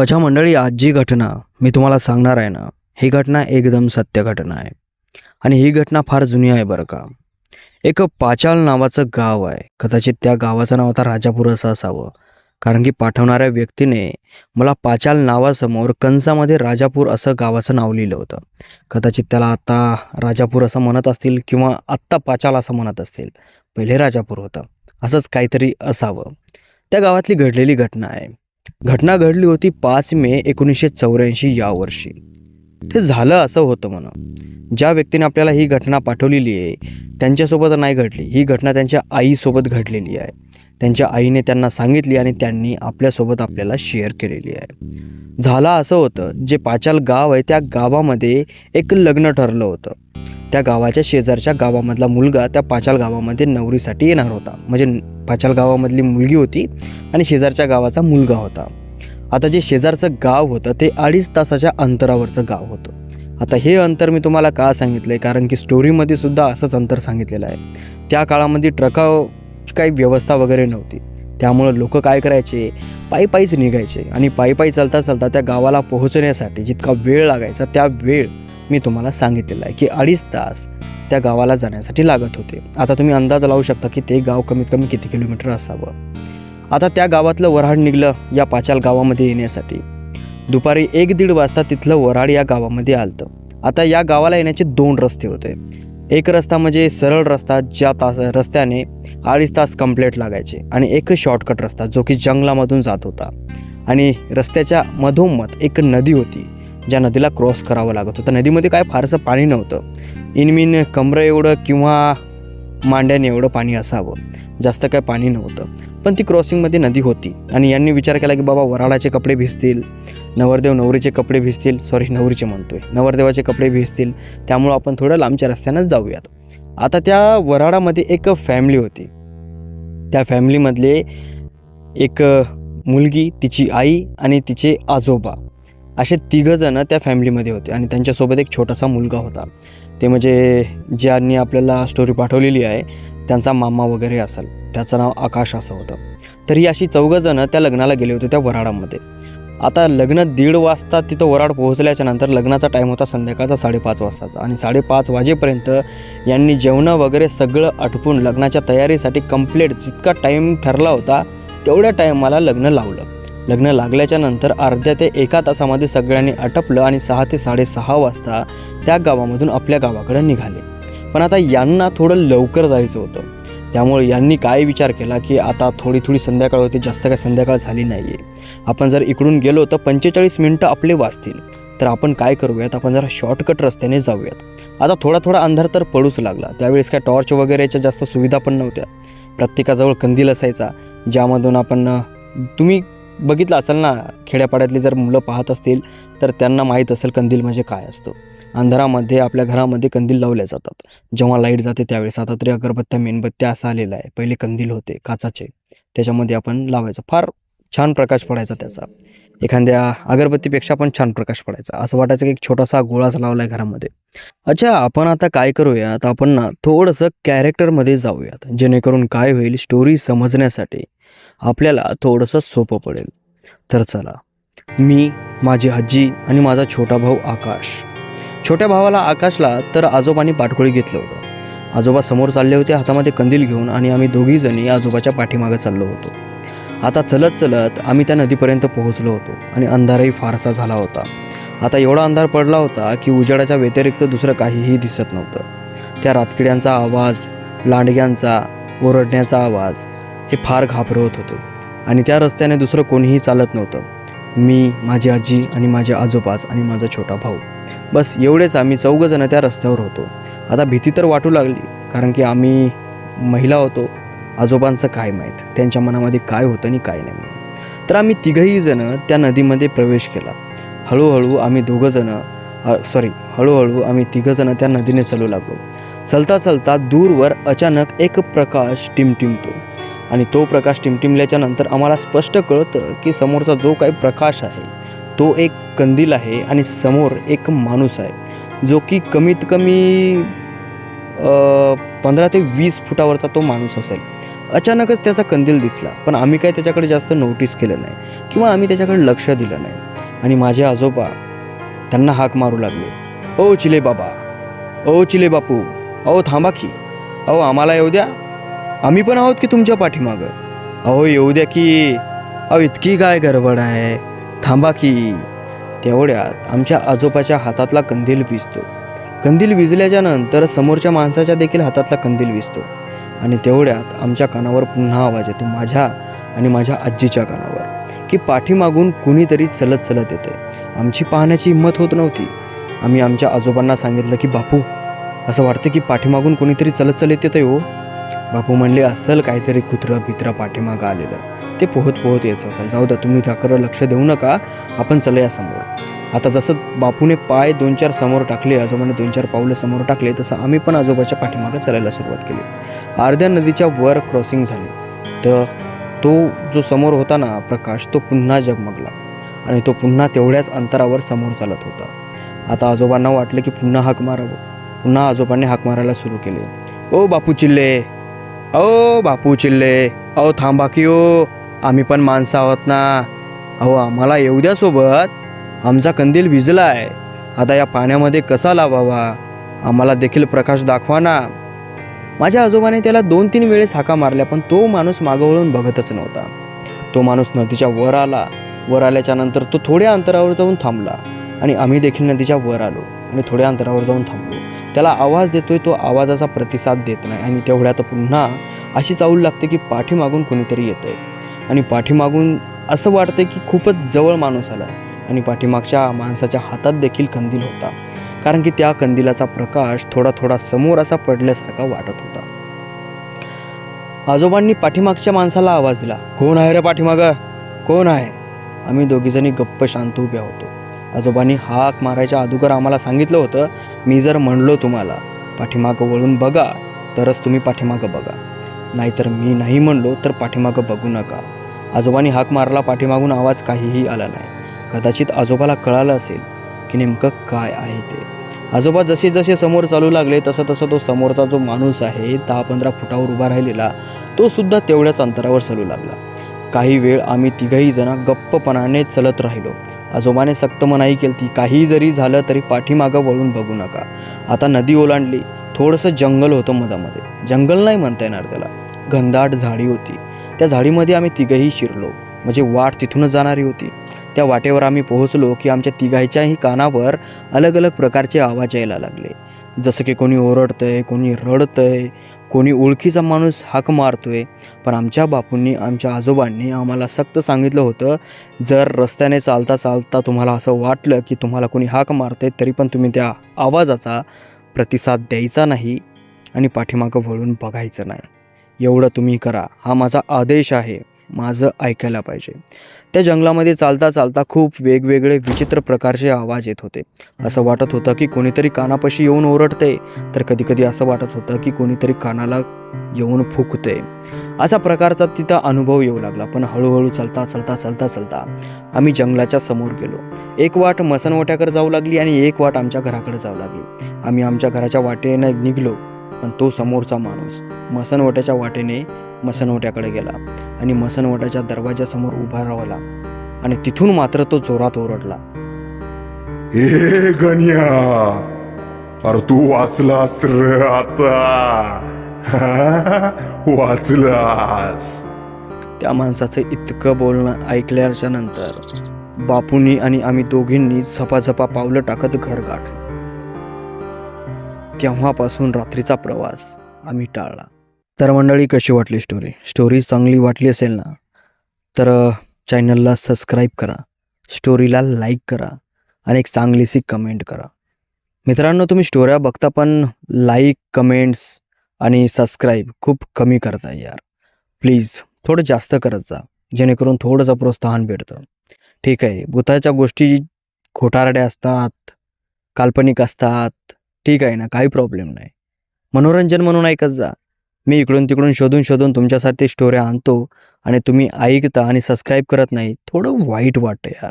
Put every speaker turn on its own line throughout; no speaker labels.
अच्छा मंडळी आज जी घटना मी तुम्हाला सांगणार आहे ना ही घटना एकदम सत्य घटना आहे. आणि ही घटना फार जुनी आहे बरं का. एक पाचाल नावाचं गाव आहे. कदाचित त्या गावाचं नाव आता राजापूर असं असावं. कारण की पाठवणाऱ्या व्यक्तीने मला पाचाल नावासमोर कंसामध्ये राजापूर असं गावाचं नाव लिहिलं होतं. कदाचित त्याला आत्ता राजापूर असं म्हणत असतील किंवा आत्ता पाचाल असं म्हणत असतील. पहिले राजापूर होतं. असंच काहीतरी असावं. त्या गावातली घडलेली घटना आहे. घटना घडली होती पाच मे एकोणीसशे चौऱ्याऐंशी या वर्षी. ते झालं असं होतं म्हणा. ज्या व्यक्तीने आपल्याला ही घटना पाठवलेली आहे त्यांच्यासोबत नाही घडली. ही घटना त्यांच्या आईसोबत घडलेली आहे. त्यांच्या आईने त्यांना सांगितली आणि त्यांनी आपल्यासोबत आपल्याला शेअर केलेली आहे. झालं असं होतं जे पाचाल गाव आहे त्या गावामध्ये एक लग्न ठरलं होतं. त्या गावाच्या शेजारच्या गावामधला मुलगा त्या पाचाल गावामध्ये नवरीसाठी येणार होता. म्हणजे पाचाल गावामधली मुलगी होती आणि शेजारच्या गावाचा मुलगा होता. आता जे शेजारचं गाव होतं ते अडीच तासाच्या अंतरावरचं गाव होतं. आता हे अंतर मी तुम्हाला का सांगितलं आहे कारण की स्टोरीमध्ये सुद्धा असंच अंतर सांगितलेलं आहे. त्या काळामध्ये ट्रका काही व्यवस्था वगैरे नव्हती. त्यामुळं लोक काय करायचे? पायी पायीच निघायचे. आणि पायी पायी चालता चालता त्या गावाला पोहोचण्यासाठी जितका वेळ लागायचा त्या वेळ मी तुम्हाला सांगितलेलं आहे की अडीच तास त्या गावाला जाण्यासाठी लागत होते. आता तुम्ही अंदाज लावू शकता की ते गाव कमीत कमी किती किलोमीटर असावं? आता त्या गावातलं वऱ्हाड निघलं या पाचाल गावामध्ये येण्यासाठी. दुपारी एक दीड वाजता तिथलं वऱ्हाड या गावामध्ये आलतं. आता या गावाला येण्याचे दोन रस्ते होते. एक रस्ता म्हणजे सरळ रस्ता ज्या तास रस्त्याने अडीच तास कंप्लीट लागायचे आणि एक शॉर्टकट रस्ता जो की जंगलामधून जात होता. आणि रस्त्याच्या मधोमध एक नदी होती. ज्या नदीला क्रॉस करावं लागत होतं. नदीमध्ये काय फारसं पाणी नव्हतं. इनमिन कमरं एवढं किंवा मांड्याने एवढं पाणी असावं. जास्त काय पाणी नव्हतं. पण ती क्रॉसिंगमध्ये नदी होती. आणि यांनी विचार केला की बाबा वराळाचे कपडे भिजतील. नवरदेव नवरीचे कपडे भिजतील. सॉरी नवरीचे म्हणतोय. नवरदेवाचे कपडे भिजतील. त्यामुळं आपण थोडं लांबच्या रस्त्यानंच जाऊयात. आता त्या वराडामध्ये एक फॅमिली होती. त्या फॅमिलीमधले एक मुलगी तिची आई आणि तिचे आजोबा. असे तिघंजणं त्या फॅमिलीमध्ये होते आणि त्यांच्यासोबत एक छोटासा मुलगा होता. ते म्हणजे ज्यांनी आपल्याला स्टोरी पाठवलेली आहे त्यांचा मामा वगैरे असेल. त्याचं नाव आकाश असं होतं. तर ही अशी चौघंजणं त्या लग्नाला गेले होते त्या वराडामध्ये आता लग्न दीड वाजता तिथं वराड पोहोचल्याच्या नंतर लग्नाचा टाईम होता संध्याकाळचा साडेपाच वाजताचा आणि साडेपाच वाजेपर्यंत यांनी जेवणं वगैरे सगळं आटपून लग्नाच्या तयारीसाठी कंप्लीट जितका टाईम ठरला होता तेवढ्या टायमाला लग्न लावलं. लग्न लागल्याच्या नंतर अर्ध्या ते एका तासामध्ये सगळ्यांनी आटपलं आणि सहा ते साडेसहा वाजता त्या गावामधून आपल्या गावाकडे निघाले. पण आता यांना थोडं लवकर जायचं होतं. त्यामुळे यांनी काय विचार केला की आता थोडी थोडी संध्याकाळ होती जास्त काय संध्याकाळ झाली नाही आहे आपण जर इकडून गेलो तर पंचेचाळीस मिनटं आपले वाचतील. तर आपण काय करूयात? आपण जरा शॉर्टकट रस्त्याने जाऊयात. आता थोडा थोडा अंधार तर पडूच लागला. त्यावेळेस काय टॉर्च वगैरेच्या जास्त सुविधा पण नव्हत्या. प्रत्येकाजवळ कंदील असायचा. ज्यामधून आपण तुम्ही बघितलं असेल ना खेड्यापाड्यातली जर मुलं पाहत असतील तर त्यांना माहीत असेल कंदील म्हणजे काय असतो. अंधारामध्ये आपल्या घरामध्ये कंदील लावले जातात. जेव्हा लाइट जाते त्यावेळेस आता तरी अगरबत्त्या मेणबत्त्या असं आलेलं आहे. पहिले कंदील होते काचाचे. त्याच्यामध्ये आपण लावायचं. फार छान प्रकाश पडायचा त्याचा. एखाद्या अगरबत्तीपेक्षा पण छान प्रकाश पडायचा. असं वाटायचं की एक छोटासा गोळाच लावला आहे घरामध्ये. अच्छा आपण आता काय करूयात? आपण ना थोडंसं कॅरेक्टरमध्ये जाऊयात. जेणेकरून काय होईल? स्टोरी समजण्यासाठी. आपल्याला थोडंसं सोपं पडेल. तर चला मी माझी आजी आणि माझा छोटा भाऊ आकाश. छोट्या भावाला आकाशला तर आजोबांनी पाठकोळी घेतलं होतं. आजोबा समोर चालले होते हातामध्ये कंदील घेऊन आणि आम्ही दोघीजणी आजोबाच्या पाठीमागे चाललो होतो. आता चलत चलत आम्ही त्या नदीपर्यंत पोहोचलो होतो आणि अंधारही फारसा झाला होता. आता एवढा अंधार पडला होता की उजेडाच्या व्यतिरिक्त दुसरं काहीही दिसत नव्हतं. त्या रातकिड्यांचा आवाज लांडग्यांचा ओरडण्याचा आवाज हे फार घाबरवत होते. आणि त्या रस्त्याने दुसरं कोणीही चालत नव्हतं. मी माझी आजी आणि माझे आजोबाज आणि माझा छोटा भाऊ. बस एवढेच आम्ही चौघजणं त्या रस्त्यावर होतो. आता भीती तर वाटू लागली कारण की आम्ही महिला होतो. आजोबांचं काय माहीत? त्यांच्या मनामध्ये काय होतं आणि काय नाही तर आम्ही तिघही जणं त्या नदीमध्ये प्रवेश केला. हळूहळू आम्ही दोघंजणं सॉरी हळूहळू आम्ही तिघंजणं त्या नदीने चालू लागलो. चलता चलता दूरवर अचानक एक प्रकाश टिमटिमतो. आणि तो प्रकाश टिमटिमल्याच्या नंतर आम्हाला स्पष्ट कळतं की समोरचा जो काही प्रकाश आहे तो एक कंदील आहे आणि समोर एक माणूस आहे जो की कमीत कमी पंधरा ते वीस फुटावरचा तो माणूस असेल. अचानकच त्याचा कंदील दिसला पण आम्ही काय त्याच्याकडे जास्त नोटीस केलं नाही किंवा आम्ही त्याच्याकडे लक्ष दिलं नाही. आणि माझे आजोबा त्यांना हाक मारू लागले. ओ चिले बाबा ओ चिले बापू अहो थांबा की अहो आम्हाला येऊ द्या आम्ही पण आहोत की तुमच्या पाठीमागं. अहो येऊ द्या की. अहो इतकी काय गडबड आहे. थांबा की. तेवढ्यात आमच्या आजोबाच्या हातातला कंदील विजतो. कंदील विजल्याच्या नंतर समोरच्या माणसाच्या देखील हातातला कंदील विजतो. आणि तेवढ्यात आमच्या कानावर पुन्हा आवाज येतो माझ्या आणि माझ्या आजीच्या कानावर की पाठीमागून कुणीतरी चलत चलत येते आमची पाहण्याची हिंमत होत नव्हती. आम्ही आमच्या आजोबांना सांगितलं की बापू असं वाटतं की पाठीमागून कोणीतरी चलत चलत येतंय हो. बापू म्हणले असल काहीतरी कुत्रं पित्रं पाठीमागं आलेलं. ते पोहत पोहत यायचं असेल जाऊ द्या तुम्ही त्याकडं लक्ष देऊ नका. आपण चलूया समोर. आता जसं बापूने पाय दोन चार समोर टाकले आजोबाने दोन चार पावलं समोर टाकले तसं आम्ही पण आजोबाच्या पाठीमागं चालायला सुरुवात केली. अर्ध्या नदीच्या वर क्रॉसिंग झाली. तर तो जो समोर होता ना प्रकाश तो पुन्हा जगमगला. आणि तो पुन्हा तेवढ्याच अंतरावर समोर चालत होता. आता आजोबांना वाटलं की पुन्हा हाक मारावं. पुन्हा आजोबांनी हाक मारायला सुरू केले. ओ बापू चिल्ले! अहो बापू चिल्ले. अहो थांबा की ओ आम्ही पण माणसं आहोत ना. अहो आम्हाला येऊ द्या सोबत. आमचा कंदील विजला आहे आता या पाण्यामध्ये कसा लावावा? आम्हाला देखील प्रकाश दाखवा ना. माझ्या आजोबाने त्याला दोन तीन वेळेस हाका मारल्या पण तो माणूस मागं वळून बघतच नव्हता. तो माणूस नदीच्या वर आला. वर आल्याच्यानंतर तो थोड्या अंतरावर जाऊन थांबला. आणि आम्ही देखील नदीच्या वर आलो आणि थोड्या अंतरावर जाऊन थांबलो. त्याला आवाज देतोय तो आवाजाचा प्रतिसाद देत नाही. आणि तेवढ्यात पुन्हा अशी चाऊल लागते की पाठीमागून कोणीतरी येतंय. आणि पाठीमागून असं वाटतंय की खूपच जवळ माणूस आला आणि पाठीमागच्या माणसाच्या हातात देखील कंदील होता. कारण की त्या कंदिलाचा प्रकाश थोडा थोडा समोर असा पडल्यासारखा वाटत होता. आजोबांनी पाठीमागच्या माणसाला आवाज दिला कोण आहे रे पाठीमागं? कोण आहे? आम्ही दोघीजणी गप्प शांत उभ्या होतो. आजोबांनी हाक मारायच्या अगोदर आम्हाला सांगितलं होतं मी जर म्हणलो तुम्हाला पाठीमागं वळून बघा तरच तुम्ही पाठीमागं बघा. नाहीतर मी नाही म्हणलो तर पाठीमागं बघू नका. आजोबांनी हाक मारला पाठीमागून आवाज काहीही आला नाही. कदाचित आजोबाला कळालं असेल की नेमकं काय आहे ते. आजोबा जसे जसे समोर चालू लागले तसं तसं तो समोरचा जो माणूस आहे दहा पंधरा फुटावर उभा राहिलेला तो सुद्धा तेवढ्याच अंतरावर चालू लागला. काही वेळ आम्ही तिघही जण गप्पपणाने चलत राहिलो. आजोबाने सक्त मनाई केली ती काही जरी झालं तरी पाठीमागं वळून बघू नका. आता नदी ओलांडली. थोडंसं जंगल होतं मधामध्ये. जंगल नाही म्हणता येणार त्याला. घनदाट झाडी होती. त्या झाडीमध्ये आम्ही तिघही शिरलो. म्हणजे वाट तिथूनच जाणारी होती. त्या वाटेवर आम्ही पोहोचलो की आमच्या तिघायच्याही कानावर अलग अलग प्रकारचे आवाज यायला लागले. जसं की कोणी ओरडतंय कोणी रडतंय कोणी ओळखीचा माणूस हाक मारतोय पण आमच्या बापूंनी आमच्या आजोबांनी आम्हाला सक्त सांगितलं होतं जर रस्त्याने चालता चालता तुम्हाला असं वाटलं की तुम्हाला कोणी हाक मारते तरी पण तुम्ही त्या आवाजाचा प्रतिसाद द्यायचा नाही आणि पाठीमागं वळून बघायचं नाही. एवढं तुम्ही करा. हा माझा आदेश आहे. माझं ऐकायला पाहिजे. त्या जंगलामध्ये चालता चालता खूप वेगवेगळे विचित्र प्रकारचे आवाज येत होते. असं वाटत होतं की कोणीतरी कानापाशी येऊन ओरडते तर कधीकधी असं वाटत होतं की कोणीतरी कानाला येऊन फुकते. असा प्रकारचा तिथं अनुभव येऊ लागला पण हळूहळू चालता चालता चालता चालता आम्ही जंगलाच्या समोर गेलो. एक वाट मसनवट्याकडे जाऊ लागली आणि एक वाट आमच्या घराकडे जाऊ लागली. आम्ही आमच्या घराच्या वाटेनं निघलो पण तो समोरचा माणूस मसनवट्याच्या वाटेने मसनवट्याकडे गेला आणि मसनवट्याच्या दरवाजासमोर उभा राहिला आणि तिथून मात्र तो जोरात ओरडला.
हे गण्या अरे तू वाचलास रे आता. वाचलास.
त्या माणसाचं इतकं बोलणं ऐकल्याच्या नंतर बापूंनी आणि आम्ही दोघींनी झपाझपा पावलं टाकत घर गाठलं. तेव्हापासून रात्रीचा प्रवास आम्ही टाळला. तर मंडळी कशी वाटली स्टोरी स्टोरी चांगली वाटली असेल ना तर चॅनलला सबस्क्राईब करा. स्टोरीला लाईक करा आणि एक चांगलीशी कमेंट करा. मित्रांनो तुम्ही स्टोऱ्या बघता पण लाईक कमेंट्स आणि सबस्क्राईब खूप कमी करता यार. प्लीज थोडं जास्त करत जा जेणेकरून थोडंसं प्रोत्साहन भेटतं. ठीक आहे भूताच्या गोष्टी खोटारड्या असतात काल्पनिक असतात ठीक आहे ना काही प्रॉब्लेम नाही. मनोरंजन म्हणून ऐकत जा. मी इकडून तिकडून शोधून शोधून तुमच्यासाठी स्टोऱ्या आणतो आणि तुम्ही ऐकता आणि सबस्क्राईब करत नाही थोडं वाईट वाटतं यार.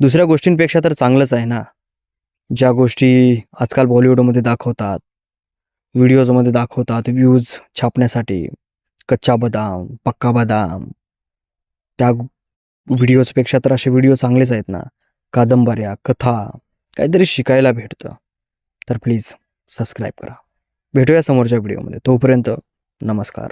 दुसऱ्या गोष्टींपेक्षा तर चांगलंच आहे ना. ज्या गोष्टी आजकाल बॉलिवूडमध्ये दाखवतात व्हिडिओजमध्ये दाखवतात व्ह्यूज छापण्यासाठी कच्चा बदाम पक्का बदाम त्या व्हिडिओजपेक्षा तर असे व्हिडिओ चांगलेच आहेत ना. कादंबऱ्या कथा काहीतरी शिकायला भेटतं. तर प्लीज सबस्क्राईब करा. भेटूया समोरच्या व्हिडिओमध्ये तोपर्यंत नमस्कार.